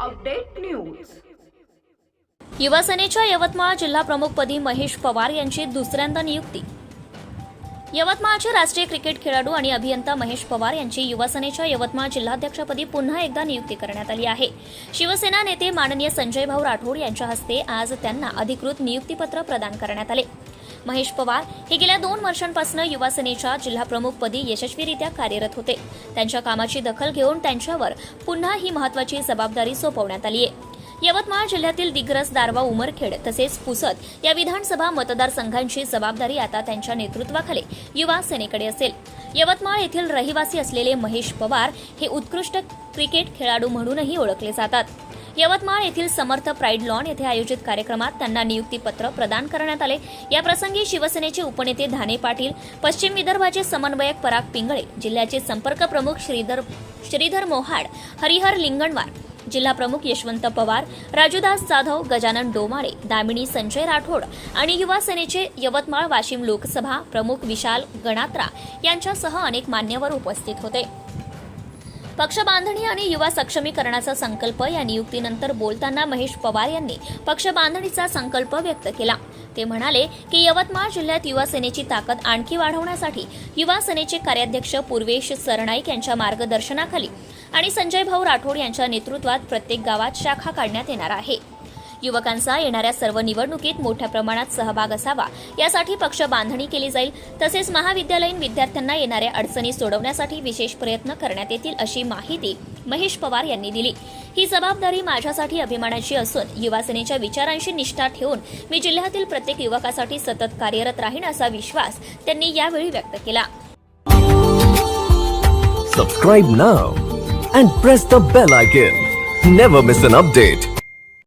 Update news. युवासेनेच्या Yavatmal जिल्हाप्रमुखपदी महेश पवार यांची दुसऱ्यांदा नियुक्ती. यवतमाळचे राष्ट्रीय क्रिकेट खेळाडू आणि अभियंता महेश पवार यांची युवासेनेच्या यवतमाळ जिल्हाध्यक्षपदी पुन्हा एकदा नियुक्ती करण्यात आली आहे. शिवसेना नेते माननीय संजय भाऊ राठोड यांच्या हस्ते आज त्यांना अधिकृत नियुक्तीपत्र प्रदान करण्यात आले. महेश पवार हे गेल्या दोन वर्षांपासून युवासेनेच्या जिल्हाप्रमुखपदी यशस्वीरित्या कार्यरत होते. त्यांच्या कामाची दखल घेऊन त्यांच्यावर पुन्हा ही महत्वाची जबाबदारी सोपवण्यात आली आहे. यवतमाळ जिल्ह्यातील दिग्रस दारवा उमरखेड तसेच पुसद या विधानसभा मतदारसंघांची जबाबदारी आता त्यांच्या नेतृत्वाखाली युवा सेनेकडे असेल. यवतमाळ येथील रहिवासी असलेले महेश पवार हे उत्कृष्ट क्रिकेट खेळाडू म्हणूनही ओळखले जातात. यवतमाळ येथील समर्थ प्राईड लॉन येथे आयोजित कार्यक्रमात त्यांना नियुक्तीपत्र प्रदान करण्यात आले. या प्रसंगी शिवसेनेचे उपनेते धाने पाटील पश्चिम विदर्भाचे समन्वयक पराग पिंगळे जिल्ह्याचे संपर्क प्रमुख श्रीधर श्रीधर मोहाड हरिहर लिंगणवार जिल्हा प्रमुख यशवंत पवार राजूदास जाधव गजानन डोमाळे दामिनी संजय राठोड आणि युवा सेनेचे यवतमाळ वाशिम लोकसभा प्रमुख विशाल गणात्रा यांच्यासह अनेक मान्यवर उपस्थित होते. पक्ष बांधणी आणि युवा सक्षमीकरणाचा संकल्प या नियुक्तीनंतर बोलताना महेश पवार यांनी पक्ष बांधणीचा संकल्प व्यक्त केला. ते म्हणाले की यवतमाळ जिल्ह्यात युवा सेनेची ताकद आणखी वाढवण्यासाठी युवा सेनेचे कार्याध्यक्ष पूर्वेश सरनाईक यांच्या मार्गदर्शनाखाली आणि संजय भाऊ राठोड यांच्या नेतृत्वात प्रत्येक गावात शाखा काढण्यात येणार आहे. युवकांचा येणाऱ्या सर्व निवडणुकीत मोठ्या प्रमाणात सहभाग असावा यासाठी पक्ष बांधणी केली जाईल तसेच महाविद्यालयीन विद्यार्थ्यांना येणाऱ्या अडचणी सोडवण्यासाठी विशेष प्रयत्न करण्यात येतील अशी माहिती महेश पवार यांनी दिली ही जबाबदारी माझ्यासाठी अभिमानाची असून युवासेनेच्या विचारांशी निष्ठा ठेवून मी जिल्ह्यातील प्रत्येक युवकासाठी सतत कार्यरत राहीन असा विश्वास त्यांनी यावेळी व्यक्त केला Subscribe now and press the bell icon. Never miss an update.